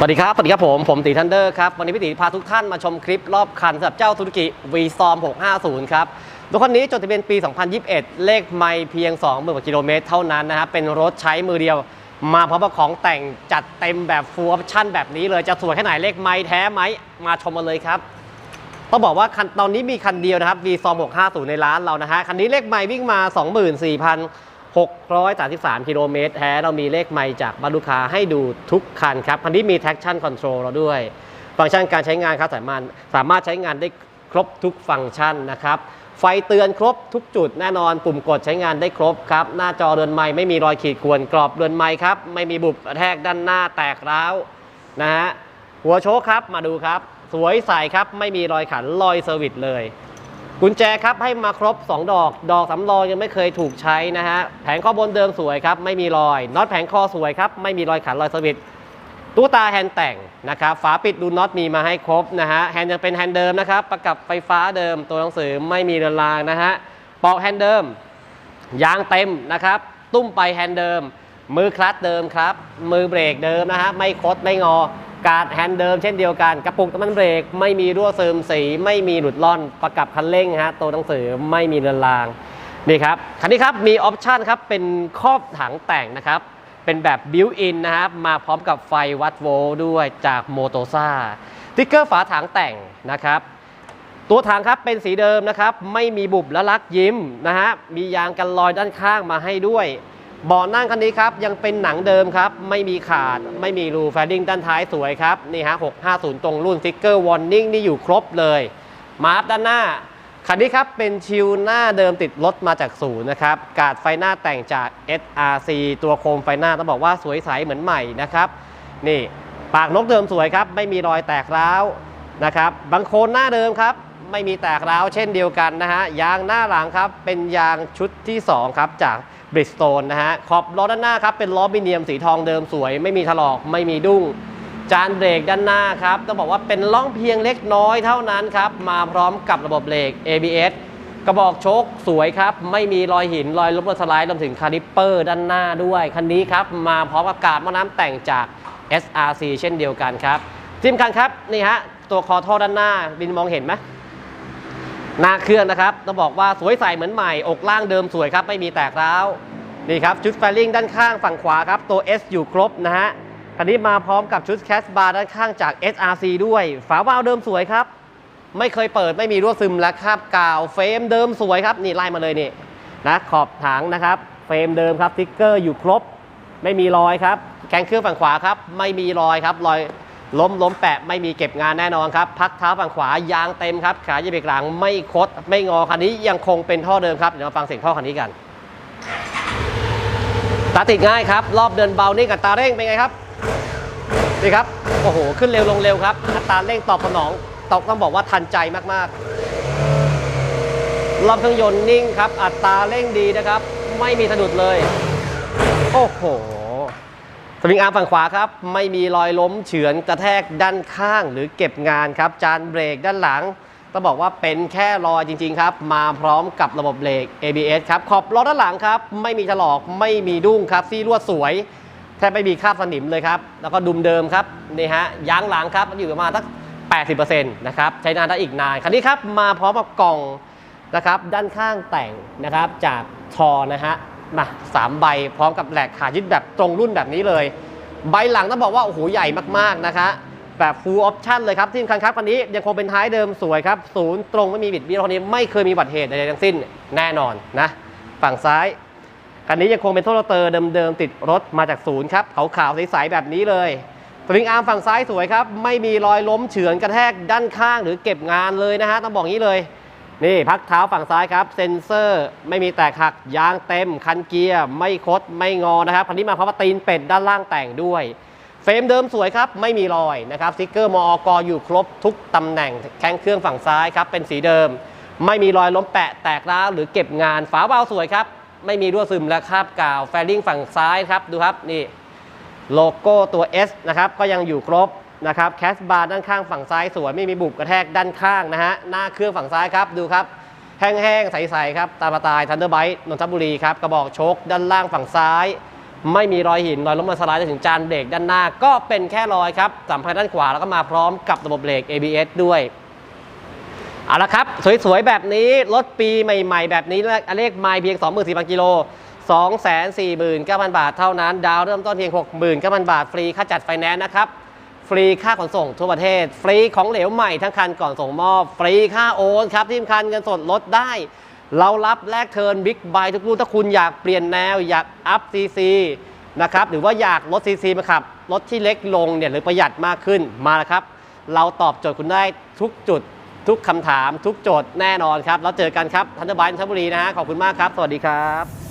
สวัสดีครับ สวัสดีครับผม ผมตีทันเดอร์ครับ วันนี้พี่ตีพาทุกท่านมาชมคลิปรอบคันสำหรับเจ้า Suzuki v s o m 650 ครับรถคันนี้จดทะเบียนปี 2021 เลขไม่เพียง 20,000กว่ากิโลเมตรเท่านั้นนะครับ เป็นรถใช้มือเดียว มาพร้อมกับของแต่งจัดเต็มแบบฟูลออปชั่นแบบนี้เลย จะสวยแค่ไหนเลขไม่แท้ไหม มาชมมาเลยครับต้องบอกว่าคันตอนนี้มีคันเดียวนะครับ v 2 650 ในร้านเรานะฮะ คันนี้เลขไม่วิ่งมา 633กิโลเมตรแท้เรามีเลขไม่จากบรรลูกค้าให้ดูทุกคันครับคันนี้มี traction control เราด้วย ฟังก์ชันการใช้งานครับสามารถสามารถใช้งานได้ครบทุกฟังก์ชันนะครับไฟเตือนครบทุกจุดแน่นอนปุ่มกดใช้งานได้ครบครับ หน้าจอเรือนไม้ไม่มีรอยขีดข่วนกรอบเรือนไม้ครับ ไม่มีบุบกระแทกด้านหน้าแตกร้าวนะฮะหัวโชคครับมาดูครับ สวยใสครับ ไม่มีรอยขันรอยเซอร์วิสเลย กุญแจครับให้มาครบ 2 ดอก ดอกสำรองยังไม่เคยถูกใช้นะฮะ แผงข้อบนเดิมสวยครับ ไม่มีรอย น็อตแผงคอสวยครับ ไม่มีรอยขันรอยเซอร์วิสตู้ตาแฮนด์แต่งนะครับ ฝาปิดดูน็อตมีมาให้ครบนะฮะ แฮนด์ยังเป็นแฮนด์เดิมนะครับ ประกับไฟฟ้าเดิม ตัวหนังสือไม่มีเรือนรางนะฮะปอกแฮนด์เดิม ยางเต็มนะครับ ตุ้มไปแฮนด์เดิม มือคลัตช์เดิมครับ มือเบรกเดิมนะฮะ ไม่คดไม่งอ การดแฮนด์เดิมเช่นเดียวกัน กระปุกน้ำมันเบรก ไม่มีรั่วซึมสี ไม่มีหลุดล่อนประกับคันเร่งฮะตัวหนังสือไม่มีเรือนรางนี่ครับคันนี้ครับมีออปชันครับเป็นครอบถังแต่งนะครับเป็นแบบบิวอินนะครับมาพร้อมกับไฟวัดโวลต์ด้วยจากโมโตซ่าติ๊กเกอร์ฝาถังแต่งนะครับตัวถังครับเป็นสีเดิมนะครับไม่มีบุบและลักยิ้มนะฮะมียางกันรอยด้านข้างมาให้ด้วย เบาะนั่งคันนี้ครับยังเป็นหนังเดิมครับ ไม่มีขาดไม่มีรูแฟดดิ้งด้านท้ายสวยครับ นี่ฮะ 650 ตรงรุ่นสติ๊กเกอร์วอร์นิ่งนี่อยู่ครบเลย มาร์ฟด้านหน้า คันนี้ครับ เป็นชิลหน้าเดิมติดรถมาจากศูนย์นะครับ กาดไฟหน้าแต่งจาก SRC ตัวโคมไฟหน้าต้องบอกว่าสวยใสเหมือนใหม่นะครับ นี่ปากนกเดิมสวยครับ ไม่มีรอยแตกร้าวนะครับบางโคนหน้าเดิมครับไม่มีแตกร้าวเช่นเดียวกันนะฮะยางหน้าหลังครับเป็นยางชุดที่ 2 ครับจาก บริสโตนนะฮะ ขอบล้อด้านหน้าครับ เป็นล้อบิเนียมสีทองเดิมสวย ไม่มีถลอกไม่มีดุ้ง จานเบรกด้านหน้าครับ ต้องบอกว่าเป็นล่องเพียงเล็กน้อยเท่านั้นครับ มาพร้อมกับระบบเบรก ABS กระบอกโชคสวยครับ ไม่มีรอยหินรอยล้มรอยสไลด์รวมถึงคาลิปเปอร์ด้านหน้าด้วย คันนี้ครับ มาพร้อมกับกาดมอน้ำแต่งจาก SRC เช่นเดียวกันครับทีมคันครับนี่ฮะตัวคอท่อด้านหน้าบินมองเห็นไหม หน้าเครื่องนะครับต้องบอกว่าสวยใสเหมือนใหม่ อกล่างเดิมสวยครับ ไม่มีแตกร้าว นี่ครับ ชุดแฟลลิ่งด้านข้างฝั่งขวาครับ ตัว S อยู่ครบนะฮะคันนี้มาพร้อมกับชุดแคสบาร์ด้านข้างจาก SRC ด้วย ฝาวาล์วเดิมสวยครับ ไม่เคยเปิดไม่มีรั่วซึมและคราบกาวเฟรมเดิมสวยครับ นี่ไล่มาเลยนี่นะขอบถังนะครับ เฟรมเดิมครับสติ๊กเกอร์อยู่ครบ ไม่มีรอยครับแกงเครื่องฝั่งขวาครับ ไม่มีรอยครับรอย ล้มล้มแปะไม่มีเก็บงานแน่นอนครับ พักเท้าฝั่งขวายางเต็มครับ ขาเหยียบเบรกหลังไม่คด ไม่งอคันนี้ยังคงเป็นท่อเดิมครับ เดี๋ยวมาฟังเสียงท่อคันนี้กันตาติดง่ายครับ รอบเดินเบานี่กับตาเร่งเป็นไงครับนี่ครับโอ้โหขึ้นเร็วลงเร็วครับอัตราเร่งตอบสนองตอกต้องบอกว่าทันใจมากๆรอบเครื่องยนต์นิ่งครับ อัตราเร่งดีนะครับ ไม่มีสะดุดเลย โอ้โห สวิงอาร์มฝั่งขวาครับไม่มีรอยล้มเฉือนกระแทกด้านข้างหรือเก็บงานครับ จานเบรกด้านหลังต้องบอกว่าเป็นแค่รอยจริง ๆ ครับ มาพร้อมกับระบบเบรก ABS ครับ ขอบล้อด้านหลังครับ ไม่มีถลอกไม่มีดุ้งครับซี่ลวดสวย แทบไม่มีคราบสนิมเลยครับ แล้วก็ดุมเดิมครับนี่ฮะยางหลังครับอยู่ประมาณสัก 80%นะครับใช้นานได้อีกนานคันนี้ครับมาพร้อมกับกล่องนะครับด้านข้างแต่งนะครับจากทอนะฮะ มาสามใบพร้อมกับแหลกขายึดแบบตรงรุ่นแบบนี้เลย ใบหลังต้องบอกว่าโอ้โหใหญ่มากๆนะคะแบบ full option เลยครับที่สำคัญครับคันนี้ยังคงเป็นท้ายเดิมสวยครับศูนย์ตรงไม่มีบิดเบี้ยวคันนี้ไม่เคยมีอุบัติเหตุใดๆทั้งสิ้นแน่นอนนะฝั่งซ้ายคันนี้ยังคงเป็นโทรเตอร์เดิมๆติดรถมาจากศูนย์ครับขาวๆใสๆแบบนี้เลยสวิงอาร์มฝั่งซ้ายสวยครับไม่มีรอยล้มเฉือนกระแทกด้านข้างหรือเก็บงานเลยนะฮะต้องบอกงี้เลย นี่พักเท้าฝั่งซ้ายครับ เซ็นเซอร์ไม่มีแตกหักยางเต็ม คันเกียร์ ไม่คดไม่งอนะครับคันนี้มาพร้อมกับตีนเป็ดด้านล่างแต่งด้วย เฟรมเดิมสวยครับ ไม่มีรอยนะครับสติกเกอร์มอกอยู่ครบทุกตำแหน่งแข้งเครื่องฝั่งซ้ายครับ เป็นสีเดิม ไม่มีรอยล้มแปะแตกร้าวหรือเก็บงานฝาเบาสวยครับ ไม่มีรั่วซึมและคราบกาวแฟลลิ่งฝั่งซ้ายครับดูครับนี่โลโก้ตัว S นะครับก็ยังอยู่ครบ นะครับแคสบาร์ด้านข้างฝั่งซ้ายสวยไม่มีบุบกระแทกด้านข้างนะฮะหน้าเครื่องฝั่งซ้ายครับดูครับแห้งๆใสๆครับตามสไตล์ทันเดอร์ไบต์นนทบุรีครับกระบอกโชคด้านล่างฝั่งซ้าย ไม่มีรอยหินรอยล้มมาสไลด์ถึงจานเบรกด้านหน้า ก็เป็นแค่รอยครับสัมผัสด้านขวาแล้วก็มาพร้อมกับระบบเบรก ABS ด้วยเอาละครับ สวย ๆ แบบนี้รถปีใหม่ ๆ แบบนี้เลขไมล์เพียง 24,000 กิโล 249,000 บาทเท่านั้น ดาวเริ่มต้นเพียง 69,000 บาทฟรีค่าจัดไฟแนนซ์นะครับ ฟรีค่าขนส่งทั่วประเทศ ฟรีของเหลวใหม่ทั้งคันก่อนส่งมอบ ฟรีค่าโอนครับที่สำคัญเงินสดลดได้ เรารับแลกเทิร์นบิ๊กไบทุกรุ่นถ้าคุณอยากเปลี่ยนแนวอยากอัพซีซีนะครับหรือว่าอยากลดซีซีมาขับรถที่เล็กลงเนี่ยหรือประหยัดมากขึ้นมาแล้วครับ เราตอบโจทย์คุณได้ทุกจุดทุกคำถามทุกโจทย์แน่นอนครับ แล้วเจอกันครับทันเดอร์ไบน์นนทบุรีนะฮะขอบคุณมากครับ สวัสดีครับ